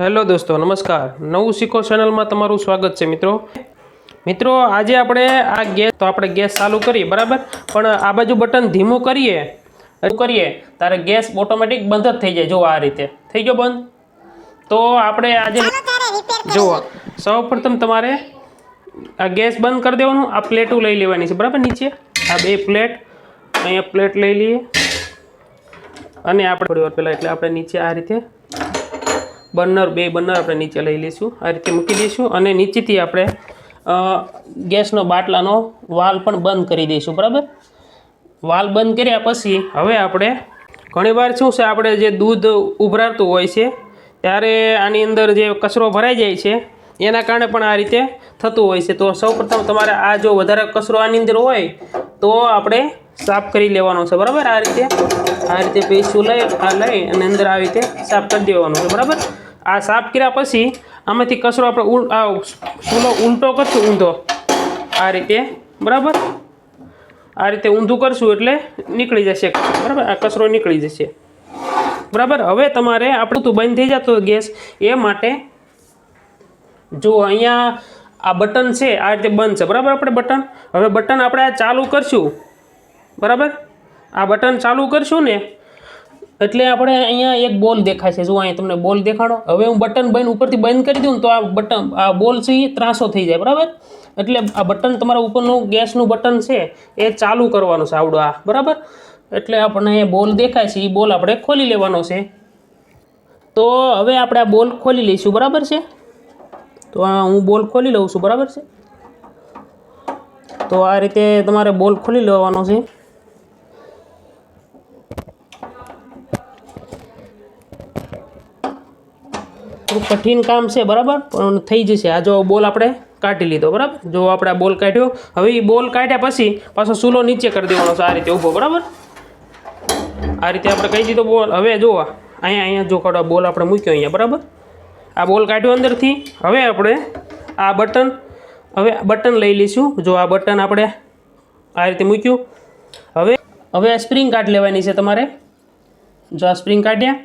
Hello દોસ્તો નમસ્કાર. નવું શીખો ચેનલમાં તમારું સ્વાગત છે મિત્રો. મિત્રો આજે આપણે આ ગેસ તો આપણે ગેસ ચાલુ કરીએ બરાબર? પણ આ બાજુ બટન ધીમું કરીએ. એવું કરીએ તારે ગેસ ઓટોમેટિક બંધ જ થઈ જાય જો આ રીતે. થઈ ગયો બંધ? તો આપણે આજે જુઓ. સૌપ્રથમ તમારે આ ગેસ બંધ કરી દેવાનું. આ પ્લેટો લઈ લેવાની છે બરાબર? નીચે. આ બે પ્લેટ. અહીંયા પ્લેટ લઈ લઈએ. અને આપણે થોડી વાર પહેલાં એટલે આપણે નીચે આ રીતે બર્નર બે બર્નર આપણે નીચે લઈ લઈશું. આ રીતે મૂકી દઈશું અને નીચેથી આપણે ગેસનો બાટલાનો વાલ પણ બંધ કરી દઈશું, બરાબર? વાલ બંધ કર્યા પછી હવે આપણે ઘણીવાર શું છે, આપણે જે દૂધ ઉભરાતું હોય છે, ત્યારે આની અંદર જે કચરો ભરાઈ જાય છે, એના કારણે પણ આ રીતે થતું હોય છે. તો સૌપ્રથમ તમારે આ જો વધારે કચરો આની અંદર હોય, તો આપણે સાફ કરી લેવાનો છે, બરાબર? આ રીતે આ રીતે પૈસું લઈ, આ લઈ અને અંદર આવી રીતે સાફ કરી દેવાનું છે, બરાબર? આ સાફ કર્યા પછી આમાંથી કચરો આપણે ઉલ, આ ચૂલો ઉલટો કરશું, ઊંધો. આ રીતે, બરાબર? આ રીતે ઊંધું કરશું એટલે નીકળી જશે બરાબર? આ કચરો નીકળી જશે. બરાબર? હવે તમારે આપણું તો બંધ થઈ જતો ગેસ એ માટે જો અહીંયા આ બટન છે, આ રીતે બંધ છે, બરાબર આપણે બટન? હવે બટન આપણે આ ચાલુ કરશું, બરાબર? આ બટન ચાલુ કરશું ને, એટલે આપણે અહીંયા એક બોલ દેખાય છે. જો અહીંયા તમને બોલ દેખાડો. હવે હું બટન બંધ, ઉપરથી બંધ કરી દઉં તો આ બટન, આ બોલ છે એ ત્રાસો થઈ જાય, બરાબર? એટલે આ બટન તમારા ઉપરનું, ગેસનું બટન છે, એ ચાલુ કરવાનું છે આવડું આ, બરાબર? એટલે આપણને બોલ દેખાય છે, એ બોલ આપણે ખોલી લેવાનો છે. તો હવે આપણે આ બોલ ખોલી લઈશું, બરાબર છે? તો આ હું બોલ ખોલી લઉં છું, બરાબર છે? તો આ રીતે તમારે બોલ ખોલી લેવાનો છે. થોડું કઠિન કામ છે, બરાબર? પણ થઈ જશે. આ જો બોલ આપણે કાઢી લીધો, બરાબર? જો આપણે આ બોલ કાઢ્યો. હવે એ બોલ કાઢ્યા પછી પાછો સૂલો નીચે કરી દેવાનો છે, આ રીતે ઊભો, બરાબર? આ રીતે આપણે કહી દીધો બોલ. હવે જુઓ અહીંયા અહીંયા જો કાઢો, આ બોલ આપણે મૂક્યો અહીંયા, બરાબર? આ બોલ કાઢ્યો અંદરથી. હવે આપણે આ બટન, હવે બટન લઈ લઈશું. જો આ બટન આપણે આ રીતે મૂક્યું. હવે હવે આ સ્પ્રિંગ કાઢ લેવાની છે તમારે. જો આ સ્પ્રિંગ કાઢ્યા,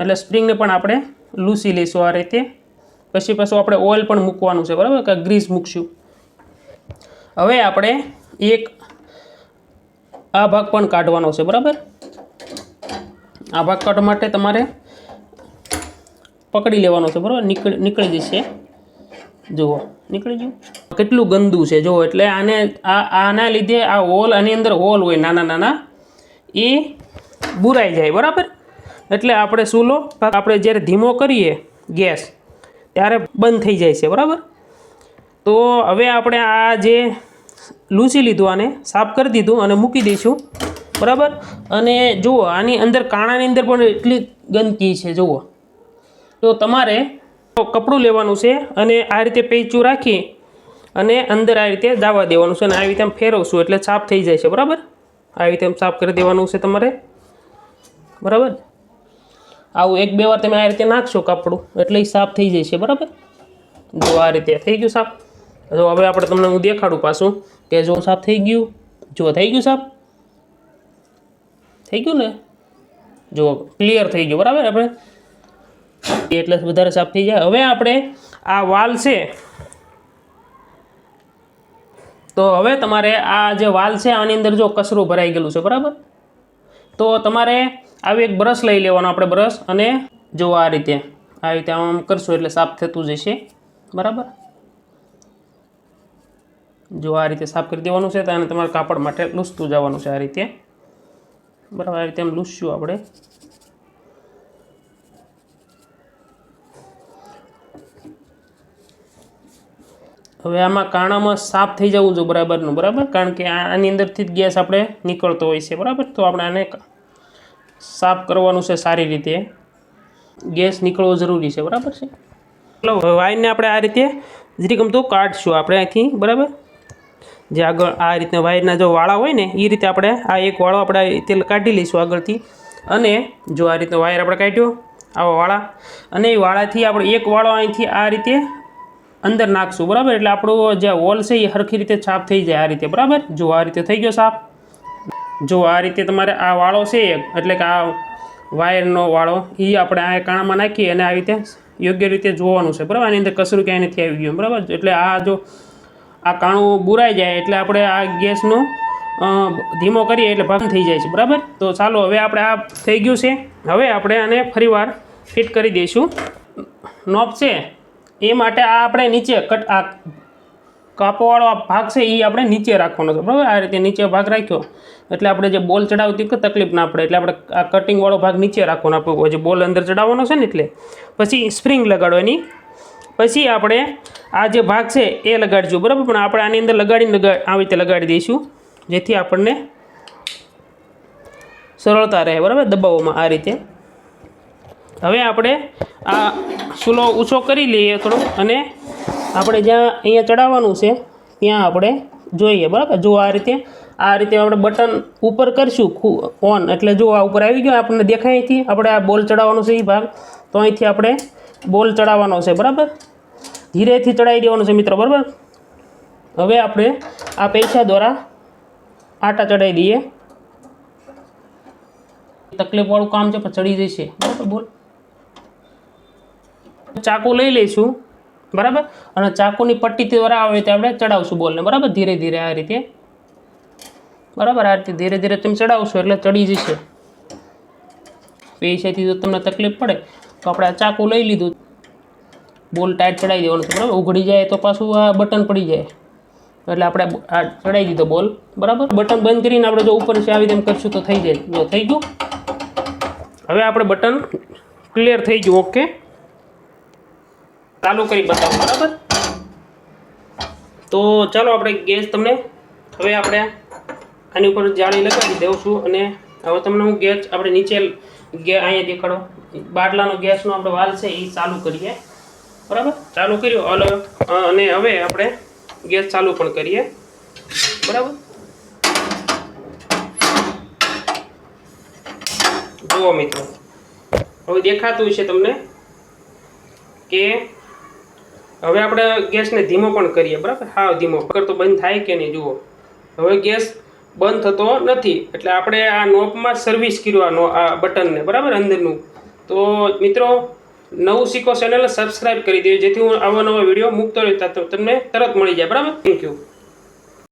એટલે સ્પ્રિંગને પણ આપણે લૂસી લઈશું આ રીતે. પછી પાછું આપણે ઓઇલ પણ મૂકવાનું છે, બરાબર? કે ગ્રીસ મૂકશું. હવે આપણે એક આ ભાગ પણ કાઢવાનો છે, બરાબર? આ ભાગ કાઢવા માટે તમારે પકડી લેવાનો છે, બરાબર? નીકળી નીકળી જશે. જુઓ, નીકળી ગયું. કેટલું ગંદુ છે, જુઓ, એટલે આને, આ, આના લીધે આ હોલ, આની અંદર હોલ હોય, નાના નાના, એ બુરાઈ જાય, બરાબર? એટલે આપણે સૂલો આપણે જ્યારે ધીમો કરીએ ગેસ, ત્યારે બંધ થઈ જાય છે, બરાબર? તો હવે આપણે આ જે લૂસી લીધું આને, સાફ કરી દીધું અને મૂકી દઈશું, બરાબર? અને જુઓ, આની અંદર કાણાની અંદર પણ એટલી ગંદકી છે, જુઓ. તો તમારે કપડું લેવાનું છે અને આ રીતે પેચું રાખી અને અંદર આ રીતે દાવા દેવાનું છે અને આવી રીતે આમ ફેરવશું એટલે સાફ થઈ જાય છે, બરાબર? આવી રીતે આમ સાફ કરી દેવાનું છે તમારે, બરાબર? આવું એક બે વાર તમે આ રીતે નાખશો કપડું, એટલે સાફ થઈ છે બરાબર? જો આ રીતે થઈ ગયું સાફ. જો હવે આપણે તમને હું દેખાડું પાછું કે જો સાફ થઈ ગયું, જો થઈ ગયું સાફ? થઈ ગયું ને? જો ક્લિયર થઈ ગયું, બરાબર આપણે? એટલે વધારે સાફ થઈ જાય. હવે આપણે આ વાલ છે, તો હવે તમારે આ જે વાલ છે આની અંદર જો કચરો ભરાઈ ગયેલું છે, બરાબર? તો તમારે આવી એક બ્રશ લઈ લેવાનો આપણે બ્રશ અને જો આ રીતે આ રીતે આમ કરશું એટલે સાફ થતું જશે. બરાબર? જો આ રીતે સાફ કરી દેવાનું છે તો આને તમારે કાપડ માટે લૂસતું જવાનું છે આ રીતે. બરાબર? આ રીતે આમ લૂસશું આપણે. હવે આમાં કાણામાં સાફ થઈ જવું જોઈએ બરાબરનું, બરાબર? કારણ કે આની અંદરથી જ ગેસ આપણે નીકળતો હોય છે, બરાબર? તો આપણે આને સાફ કરવાનું છે સારી રીતે. ગેસ નીકળવો જરૂરી છે, બરાબર છે? ચલો વાયરને આપણે આ રીતે જરી ગમતું કાઢશું આપણે અહીંથી, બરાબર? જે આગળ આ રીતના વાયરના જો વાળા હોય ને, એ રીતે આપણે આ એક વાળો આપણે તેલ કાઢી લઈશું આગળથી. અને જો આ રીતનો વાયર આપણે કાઢ્યો, આવા વાળા. અને એ વાળાથી આપણે એક વાળો અહીંથી આ રીતે અંદર નાખશું, બરાબર? એટલે આપણો જે હોલ છે એ સરખી રીતે સાફ થઈ જાય આ રીતે, બરાબર? જો આ રીતે થઈ ગયો સાફ જો આ રીતે તમારે આ વાળો છે એટલે કે આ વાયરનો વાળો એ આપણે આ કાણામાં નાખીએ અને આવી રીતે યોગ્ય રીતે જોવાનું છે. બરાબર? આની અંદર કસરું ક્યાંય નથી આવી ગયું. બરાબર? એટલે આ જો આ કાણું બુરાઈ જાય, એટલે આપણે આ ગેસનું ધીમો કરીએ એટલે ભાગ થઈ જાય છે. બરાબર? તો ચાલો, હવે આપણે આ થઈ ગયું છે. હવે આપણે આને ફરીવાર ફિટ કરી દઈશું. નોબ છે. એ માટે આ આપણે નીચે કટ, આ કાપોવાળો આ ભાગ છે એ આપણે નીચે રાખવાનો છે. બરાબર? આ રીતે નીચે ભાગ રાખ્યો. એટલે આપણે જે બોલ ચડાવતી તકલીફ ના પડે. એટલે આપણે આ કટિંગવાળો ભાગ નીચે રાખવાનો. આપણો જે બોલ અંદર ચડાવવાનો છે ને એટલે. પછી સ્પ્રિંગ લગાડવાની પછી આપણે આ જે ભાગ છે એ લગાડીશું બરાબર? પણ આપણે આની અંદર લગાડીને લગાડ આવી રીતે લગાડી દઈશું. જેથી આપણને સરળતા રહે. બરાબર? દબાવવામાં આ રીતે. હવે આપણે આ ચૂલો ઊંચો કરી લઈએ થોડો. અને આપણે જ્યાં અહીંયા ચડાવવાનું છે, ત્યાં આપણે જોઈએ, બરાબર? જો આ રીતે આ રીતે આપણે બટન ઉપર કરશું ઓન, એટલે જો આ ઉપર આવી ગયો, આપણને દેખાય અહીંથી, આપણે આ બોલ ચડાવવાનો છે એ ભાગ, તો અહીંથી આપણે બોલ ચડાવવાનો છે, બરાબર? ધીરેથી ચડાવી દેવાનો છે મિત્રો, બરાબર? હવે આપણે આ પૈસા દ્વારા આટા ચડાવી દઈએ. તકલીફવાળું કામ છે, પણ ચડી જશે. બરાબર, બોલ. ચાકુ લઈ લઈશું. બરાબર? અને ચાકુની પટ્ટી દ્વારા આવે રીતે આપણે ચડાવશું બોલને, બરાબર? ધીરે ધીરે આ રીતે. બરાબર? આ રીતે ધીરે ધીરે તમે ચડાવશો એટલે ચડી જશે. પૈસાથી જો તમને તકલીફ પડે. તો આપણે આ ચાકુ લઈ લીધું. બોલ ટાઈટ ચડાવી દેવાનું છે, બરાબર? ઉઘડી જાય તો પાછું આ બટન પડી જાય. એટલે આપણે આ ચડાવી દીધો બોલ, બરાબર? બટન બંધ કરીને આપણે જો ઉપર છે આવી તેમ કરશું તો થઈ જાય. જો થઈ ગયું. હવે આપણે બટન ક્લિયર થઈ ગયું, ઓકે? ચાલુ કરી બતાવો, બરાબર? તો ચાલો આપણે ગેસ તમને હવે આપણે આની ઉપર જાળી લગાવી દઉં છું અને હવે તમને હું ગેસ આપણે નીચે ગે અહીંયા દેખાડો. બાટલાનો ગેસનો આપણે વાલ છે એ ચાલુ કરીએ. બરાબર? ચાલુ કર્યો અને હવે આપણે ગેસ ચાલુ પણ કરીએ. બરાબર? જુઓ મિત્રો, હવે દેખાતું છે તમને કે હવે આપણે ગેસને ધીમો પણ કરીએ, બરાબર? હા, ધીમો. પકડ તો બંધ થાય કે નહીં, જુઓ. હવે ગેસ બંધ થતો નથી, એટલે આપણે આ નોબમાં સર્વિસ કર્યું આ બટનને, બરાબર, અંદરનું. તો મિત્રો, નવું શીખો ચેનલ સબસ્ક્રાઇબ કરી દેજો, જેથી હું આવા નવા વીડિયો મૂકતો રહેતા તમને તરત મળી જાય, બરાબર? Thank you